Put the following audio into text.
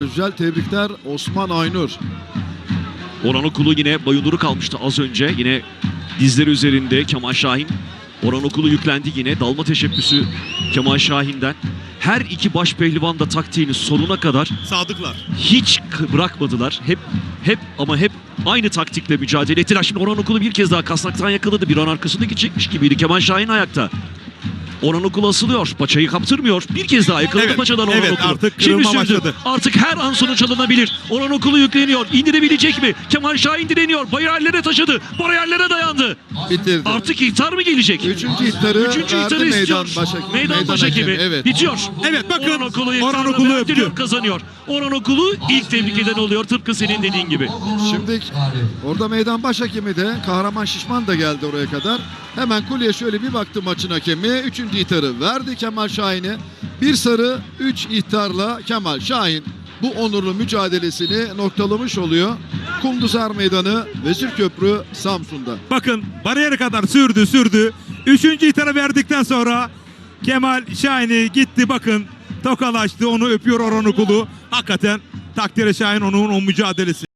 Güzel tebrikler Osman Aynur. Orhan Okulu yine Bayındır'ı kalmıştı az önce. Yine dizleri üzerinde Kemal Şahin. Orhan Okulu yüklendi yine. Dalma teşebbüsü Kemal Şahin'den. Her iki baş pehlivan da taktiğini sonuna kadar Sadıklar. hiç bırakmadılar. Hep hep ama hep aynı taktikle mücadele ettiler. Şimdi Orhan Okulu bir kez daha kasnaktan yakaladı. Bir an arkasında gidecekmiş gibiydi. Kemal Şahin ayakta. Orhan Okulu asılıyor. Paçayı kaptırmıyor. Bir kez daha yakaladı Evet, paçadan Orhan evet, Okulu. artık Şimdi sürdü. başladı. Artık her an sonuç alınabilir. Orhan Okulu yükleniyor. İndirebilecek mi? Kemal Şahin direniyor. Bariyerlere taşıdı. Bariyerlere dayandı. Bitirdi. Artık ihtar mı gelecek? Üçüncü ihtarı Üçüncü ihtarı meydan istiyor. başhakimi. Meydan, Meydan başhakimi. hakemi, evet. Bitiyor. Evet, bakın, Orhan Okulu, Orhan Okulu öptü. kazanıyor. Orhan Okulu ilk tebrik eden oluyor tıpkı senin dediğin gibi. Şimdi orada meydan başhakimi de Kahraman Şişman da geldi oraya kadar. Hemen kuleye şöyle bir baktı maçın hakemi. Üçüncü ihtarı verdi Kemal Şahin'e. Bir sarı, üç ihtarla Kemal Şahin bu onurlu mücadelesini noktalamış oluyor. Kumduzar Meydanı, Vezirköprü, Samsun'da. Bakın bariyere kadar sürdü sürdü. Üçüncü itarı verdikten sonra Kemal Şahin'i gitti bakın tokalaştı onu öpüyor Orhan Okulu. Hakikaten takdire Şahin onun o mücadelesi.